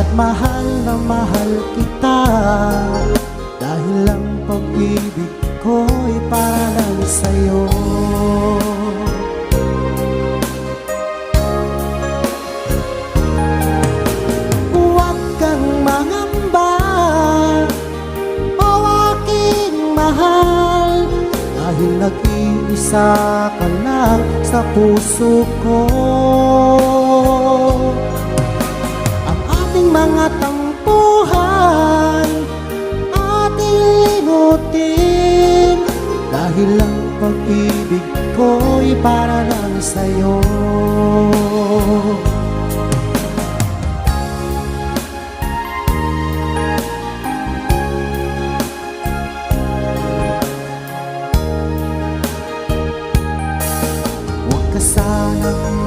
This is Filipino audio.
Pagkat mahal na mahal kita Dahil ang pag-ibig ko'y para lang sa'yo. Huwag kang mangamba O aking mahal. Dahil nag-iisa ka lang sa puso ko mga tampuhan Ating limutin Dahil ang pag-ibig ko'y para lang sa'yo. Huwag ka sanang